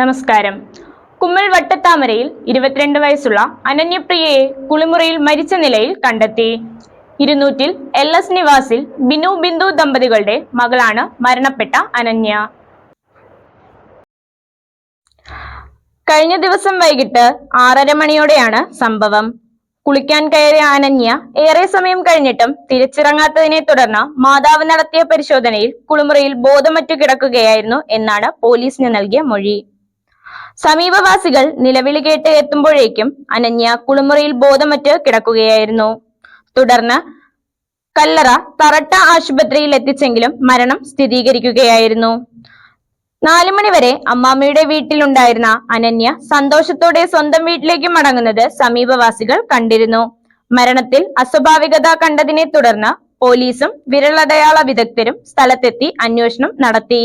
നമസ്കാരം. കുമ്മൽ വട്ടത്താമരയിൽ ഇരുപത്തിരണ്ട് വയസ്സുള്ള അനന്യപ്രിയയെ കുളിമുറിയിൽ മരിച്ച നിലയിൽ കണ്ടെത്തി. ഇരുന്നൂറ്റിൽ എൽ എസ് നിവാസിൽ ബിനു ബിന്ദു ദമ്പതികളുടെ മകളാണ് മരണപ്പെട്ട അനന്യ. കഴിഞ്ഞ ദിവസം വൈകിട്ട് ആറര മണിയോടെയാണ് സംഭവം. കുളിക്കാൻ കയറിയ അനന്യ ഏറെ സമയം കഴിഞ്ഞിട്ടും തിരിച്ചിറങ്ങാത്തതിനെ തുടർന്ന് മാതാവ് നടത്തിയ പരിശോധനയിൽ കുളിമുറിയിൽ ബോധമറ്റു കിടക്കുകയായിരുന്നു എന്നാണ് പോലീസിന് നൽകിയ മൊഴി. സമീപവാസികൾ നിലവിളി കേട്ട് എത്തുമ്പോഴേക്കും അനന്യ കുളിമുറിയിൽ ബോധമറ്റ് കിടക്കുകയായിരുന്നു. തുടർന്ന് കല്ലറ തറട്ട ആശുപത്രിയിൽ എത്തിച്ചെങ്കിലും മരണം സ്ഥിരീകരിക്കുകയായിരുന്നു. നാലു മണിവരെ അമ്മാമ്മയുടെ വീട്ടിലുണ്ടായിരുന്ന അനന്യ സന്തോഷത്തോടെ സ്വന്തം വീട്ടിലേക്ക് മടങ്ങുന്നത് സമീപവാസികൾ കണ്ടിരുന്നു. മരണത്തിൽ അസ്വാഭാവികത കണ്ടതിനെ തുടർന്ന് പോലീസും വിരലടയാള വിദഗ്ധരും സ്ഥലത്തെത്തി അന്വേഷണം നടത്തി.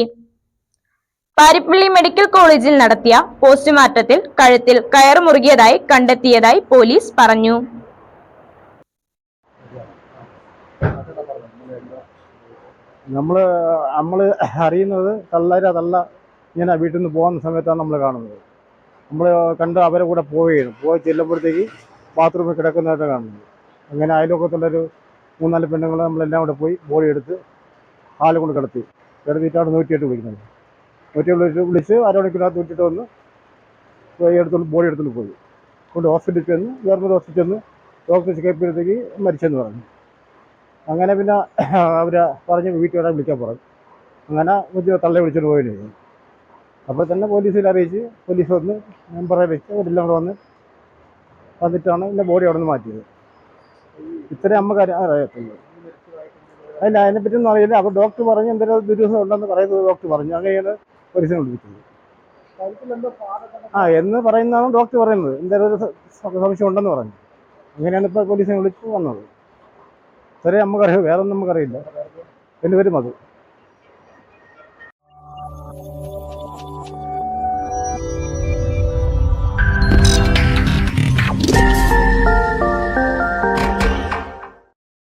പാരിപ്പള്ളി മെഡിക്കൽ കോളേജിൽ നടത്തിയ പോസ്റ്റ്മോർട്ടത്തിൽ കഴുത്തിൽ കയറുമുറുകിയതായി കണ്ടെത്തിയതായി പോലീസ് പറഞ്ഞു. നമ്മൾ നമ്മൾ അറിയുന്നത് തള്ളര തള്ള ഇങ്ങനെ വീട്ടിൽ നിന്ന് പോകുന്ന സമയത്താണ് നമ്മൾ കാണുന്നത്. നമ്മൾ കണ്ട് അവരെ കൂടെ പോവുകയാണ്. പോയി ചെല്ലുമ്പോഴത്തേക്ക് ബാത്റൂമിൽ കിടക്കുന്നതായിട്ട് കാണുന്നത്. അങ്ങനെ അയൽവക്കത്തുള്ളൊരു മൂന്നാൽ പെണ്ണുങ്ങൾ നമ്മളെല്ലാം കൂടെ പോയി ബോഡി എടുത്ത് ഹാളിൽ കൊണ്ട് കിടത്തി. കിടത്തിയിട്ടാണ് നൂറ്റിയെട്ട് വിളിക്കുന്നത്. നൂറ്റിയെട്ട് വിളിച്ച് വിളിച്ച് അരമണിക്കൂറിനകത്ത് വിട്ടിട്ട് വന്ന് പോയി എടുത്തോണ്ട് ബോഡി എടുത്തോണ്ട് പോയി. കൊണ്ട് ഹോസ്പിറ്റലിൽ ചെന്ന് ഗവൺമെന്റ് ഹോസ്പിറ്റലിൽ ചെന്ന് ഡോക്ടർ ചെക്കപ്പിയപ്പോഴത്തേക്ക് മരിച്ചെന്ന് പറഞ്ഞു. അങ്ങനെ പിന്നെ അവർ പറഞ്ഞ് വീട്ടിൽ വരാൻ വിളിക്കാൻ പറഞ്ഞു. അങ്ങനെ മുദ്ര തള്ളെ വിളിച്ചിട്ട് പോയിരുന്നു അപ്പോൾ തന്നെ പോലീസിൽ അറിയിച്ച് പോലീസ് വന്ന് മെമ്പറെ വെച്ച് അവരെല്ലാം കൂടെ വന്ന് വന്നിട്ടാണ് എന്റെ ബോഡി അവിടെ നിന്ന് മാറ്റിയത്. ഇത്രയും അമ്മ കാര്യം അറിയത്തുള്ളൂ അല്ല അതിനെപ്പറ്റി ഒന്നും അറിയില്ല. അപ്പോൾ ഡോക്ടർ പറഞ്ഞു എന്തെങ്കിലും ദുരിതം ഉണ്ടെന്ന് പറയുന്നത് ഡോക്ടർ പറഞ്ഞു. അങ്ങനെയാണ് പോലീസിനെ വിളിപ്പിച്ചത് ആ എന്ന് പറയുന്നതാണ് ഡോക്ടർ പറയുന്നത്. എന്തെങ്കിലും ഒരു സംശയം ഉണ്ടെന്ന് പറഞ്ഞു. അങ്ങനെയാണ് ഇപ്പോൾ പോലീസിനെ വിളിച്ച് വന്നത്. ചെറിയ നമുക്കറിയാം. വേറെ ഒന്നും നമുക്കറിയില്ല. എന്റെ പേര് മധു